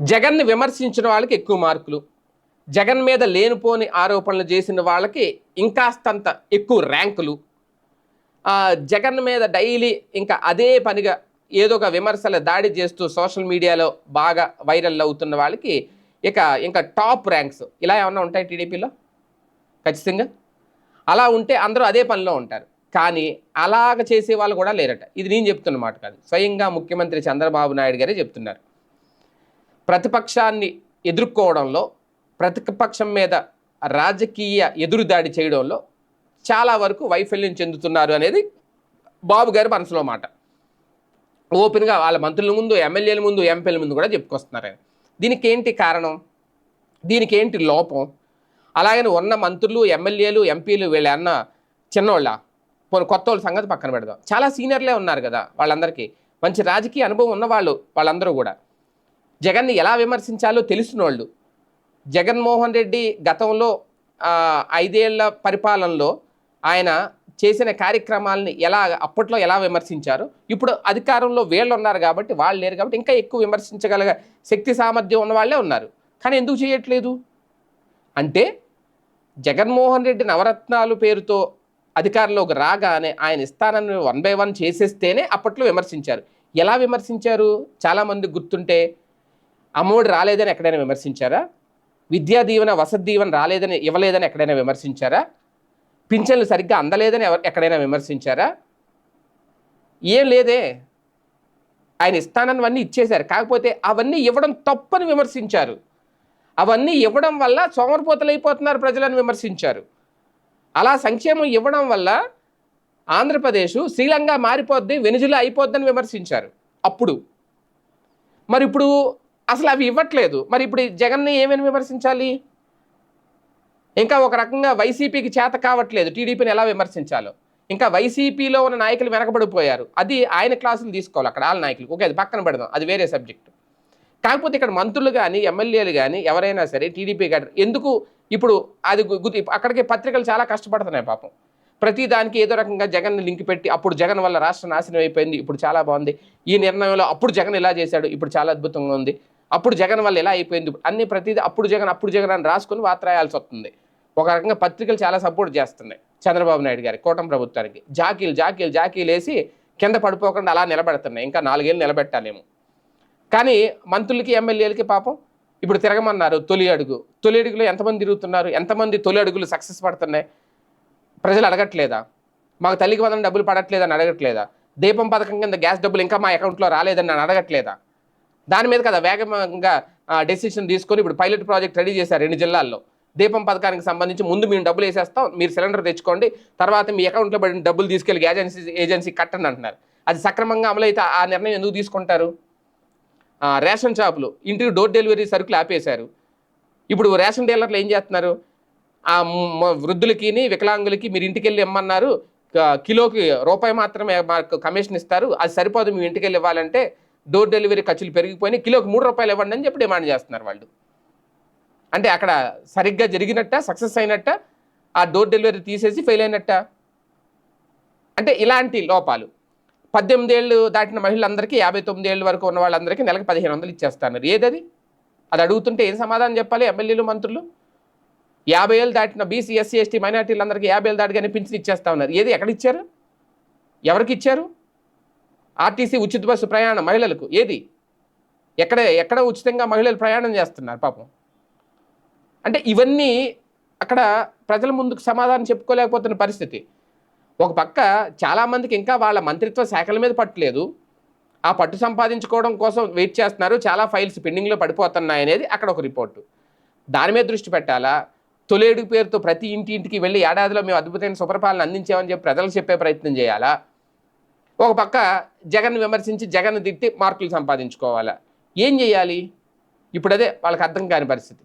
జగన్ని విమర్శించిన వాళ్ళకి ఎక్కువ మార్కులు. జగన్ మీద లేనిపోని ఆరోపణలు చేసిన వాళ్ళకి ఇంకాస్తంత ఎక్కువ ర్యాంకులు. జగన్ మీద డైలీ ఇంకా అదే పనిగా ఏదో ఒక విమర్శల దాడి చేస్తూ సోషల్ మీడియాలో బాగా వైరల్ అవుతున్న వాళ్ళకి ఇక ఇంకా టాప్ ర్యాంక్స్. ఇలా ఏమన్నా ఉంటాయి టీడీపీలో? ఖచ్చితంగా? అలా ఉంటే అందరూ అదే పనిలో ఉంటారు. కానీ అలాగ చేసే వాళ్ళు కూడా లేరట. ఇది నేను చెప్తున్న మాట కాదు. స్వయంగా ముఖ్యమంత్రి చంద్రబాబు నాయుడు గారే చెప్తున్నారు. ప్రతిపక్షాన్ని ఎదుర్కోవడంలో ప్రతిపక్షం మీద రాజకీయ ఎదురుదాడి చేయడంలో చాలా వరకు వైఫల్యం చెందుతున్నారు అనేది బాబు గారి మనసులో మాట. ఓపెన్గా వాళ్ళ మంత్రుల ముందు ఎమ్మెల్యేల ముందు ఎంపీల ముందు కూడా చెప్పుకొస్తున్నారు ఆయన. దీనికి ఏంటి కారణం? దీనికి ఏంటి లోపం? అలాగని ఉన్న మంత్రులు ఎమ్మెల్యేలు ఎంపీలు వీళ్ళన్న చిన్నోళ్ళ కొత్త వాళ్ళ సంగతి పక్కన పెడదాం. చాలా సీనియర్లే ఉన్నారు కదా వాళ్ళందరికీ. మంచి రాజకీయ అనుభవం ఉన్నవాళ్ళు వాళ్ళందరూ కూడా. జగన్ని ఎలా విమర్శించాలో తెలిసిన వాళ్ళు జగన్మోహన్ రెడ్డి గతంలో ఐదేళ్ళ పరిపాలనలో ఆయన చేసిన కార్యక్రమాలని ఎలా అప్పట్లో ఎలా విమర్శించారు? ఇప్పుడు అధికారంలో వీళ్ళు ఉన్నారు కాబట్టి వాళ్ళు లేరు కాబట్టి ఇంకా ఎక్కువ విమర్శించగల శక్తి సామర్థ్యం ఉన్న వాళ్ళే ఉన్నారు. కానీ ఎందుకు చేయట్లేదు? అంటే జగన్మోహన్ రెడ్డి నవరత్నాలు పేరుతో అధికారంలోకి రాగానే ఆయన ఇస్తానని వన్ బై వన్ చేసేస్తేనే అప్పట్లో విమర్శించారు. ఎలా విమర్శించారు? చాలామంది గుర్తుంటే అమ్మఒడి రాలేదని ఎక్కడైనా విమర్శించారా? విద్యా దీవెన వసతి దీవెన రాలేదని ఇవ్వలేదని ఎక్కడైనా విమర్శించారా? పింఛన్లు సరిగ్గా అందలేదని ఎవరు ఎక్కడైనా విమర్శించారా? ఏం లేదే. ఆయన ఇస్తానన్నవన్నీ ఇచ్చేశారు. కాకపోతే అవన్నీ ఇవ్వడం తప్పని విమర్శించారు. అవన్నీ ఇవ్వడం వల్ల సోమరిపోతలైపోతున్నారు ప్రజలను విమర్శించారు. అలా సంక్షేమం ఇవ్వడం వల్ల ఆంధ్రప్రదేశ్ శ్రీలంక మారిపోద్ది వెనుజులా అయిపోద్దని విమర్శించారు. అప్పుడు. మరి ఇప్పుడు అసలు అవి ఇవ్వట్లేదు. మరి ఇప్పుడు ఈ జగన్ని ఏమని విమర్శించాలి? ఇంకా ఒక రకంగా వైసీపీకి చేత కావట్లేదు. టీడీపీని ఎలా విమర్శించాలో. ఇంకా వైసీపీలో ఉన్న నాయకులు వెనకబడిపోయారు. అది ఆయన క్లాసులు తీసుకోవాలి అక్కడ వాళ్ళ నాయకులు ఓకే అది పక్కన పెడదాం. అది వేరే సబ్జెక్ట్. కాకపోతే ఇక్కడ మంత్రులు కానీ ఎమ్మెల్యేలు కానీ ఎవరైనా సరే టీడీపీ గారు ఎందుకు ఇప్పుడు అది గు- గు- అక్కడికి పత్రికలు చాలా కష్టపడుతున్నాయి పాపం. ప్రతి దానికి ఏదో రకంగా జగన్ లింక్ పెట్టి అప్పుడు జగన్ వల్ల రాష్ట్రం నాశనం అయిపోయింది. ఇప్పుడు చాలా బాగుంది. ఈ నిర్ణయంలో అప్పుడు జగన్ ఇలా చేశాడు. ఇప్పుడు చాలా అద్భుతంగా ఉంది. అప్పుడు జగన్ వల్ల ఎలా అయిపోయింది? అన్ని ప్రతిదీ అప్పుడు జగన్ అప్పుడు జగన్ అని రాసుకుని వార్త రాయాల్సి వస్తుంది. ఒక రకంగా పత్రికలు చాలా సపోర్ట్ చేస్తున్నాయి చంద్రబాబు నాయుడు గారి కూటమి ప్రభుత్వానికి. జాకీలు జాకీలు జాకీలు వేసి కింద పడిపోకుండా అలా నిలబెడుతున్నాయి. ఇంకా నాలుగేళ్ళు నిలబెట్టాలేమో. కానీ మంత్రులకి ఎమ్మెల్యేలకి పాపం ఇప్పుడు తిరగమన్నారు తొలి అడుగు. తొలి అడుగులో ఎంతమంది తిరుగుతున్నారు? ఎంతమంది తొలి అడుగులు సక్సెస్ పడుతున్నాయి? ప్రజలు అడగట్లేదా? మాకు తల్లికి వందన డబ్బులు పడట్లేదని అడగట్లేదా? దీపం పథకం కింద గ్యాస్ డబ్బులు ఇంకా మా అకౌంట్లో రాలేదని నన్ను అడగట్లేదా? దాని మీద కదా వేగంగా డెసిషన్ తీసుకొని ఇప్పుడు పైలట్ ప్రాజెక్ట్ రెడీ చేశారు రెండు జిల్లాల్లో. దీపం పథకానికి సంబంధించి ముందు మేము డబ్బులు వేసేస్తాం మీరు సిలిండర్ తెచ్చుకోండి తర్వాత మీ అకౌంట్లో పడిన డబ్బులు తీసుకెళ్ళి ఏజెన్సీ ఏజెన్సీ కట్టండి అంటున్నారు. అది సక్రమంగా అమలైతే ఆ నిర్ణయం ఎందుకు తీసుకుంటారు? రేషన్ షాపులు ఇంటికి డోర్ డెలివరీ సరుకులు ఆపేశారు. ఇప్పుడు రేషన్ డీలర్లు ఏం చేస్తున్నారు? ఆ వృద్ధులకి వికలాంగులకి మీరు ఇంటికి వెళ్ళి ఇమ్మన్నారు కిలోకి రూపాయి మాత్రమే మాకు కమిషన్ ఇస్తారు అది సరిపోదు మీ ఇంటికి వెళ్ళి ఇవ్వాలంటే డోర్ డెలివరీ ఖర్చులు పెరిగిపోయినాయి. కిలోకి మూడు రూపాయలు ఇవ్వండి అని చెప్పి డిమాండ్ చేస్తున్నారు వాళ్ళు. అంటే అక్కడ సరిగ్గా జరిగినట్ట సక్సెస్ అయినట్ట ఆ డోర్ డెలివరీ తీసేసి ఫెయిల్ అయినట్ట? అంటే ఇలాంటి లోపాలు. పద్దెనిమిది ఏళ్ళు దాటిన మహిళలందరికీ యాభై తొమ్మిది ఏళ్ళ వరకు ఉన్న వాళ్ళందరికీ నెలకు పదిహేను వందలు ఇచ్చేస్తున్నారు. ఏదది? అది అడుగుతుంటే ఏం సమాధానం చెప్పాలి ఎమ్మెల్యేలు మంత్రులు? యాభై ఏళ్ళు దాటిన బీసీ ఎస్సీ ఎస్టీ మైనార్టీలందరికీ యాభై ఏళ్ళు దాటిగానే పింఛన్ ఇచ్చేస్తా ఉన్నారు. ఏది ఎక్కడ ఇచ్చారు ఎవరికి ఇచ్చారు? ఆర్టీసీ ఉచిత బస్సు ప్రయాణం మహిళలకు ఏది? ఎక్కడ ఎక్కడ ఉచితంగా మహిళలు ప్రయాణం చేస్తున్నారు పాపం? అంటే ఇవన్నీ అక్కడ ప్రజల ముందుకు సమాధానం చెప్పుకోలేకపోతున్న పరిస్థితి. ఒక పక్క చాలామందికి ఇంకా వాళ్ళ మంత్రిత్వ శాఖల మీద పట్టలేదు ఆ పట్టు సంపాదించుకోవడం కోసం వెయిట్ చేస్తున్నారు. చాలా ఫైల్స్ పెండింగ్లో పడిపోతున్నాయి అనేది అక్కడ ఒక రిపోర్టు. దాని మీద దృష్టి పెట్టాలా? తొలేడు పేరుతో ప్రతి ఇంటి ఇంటికి వెళ్ళి ఏడాదిలో మేము అద్భుతమైన సుపరిపాలన అందించామని చెప్పి ప్రజలకు చెప్పే ప్రయత్నం చేయాలా? ఒక పక్క జగన్ విమర్శించి జగన్ తిట్టి మార్కులు సంపాదించుకోవాలా? ఏం చేయాలి? ఇప్పుడు అదే వాళ్ళకి అర్థం కాని పరిస్థితి.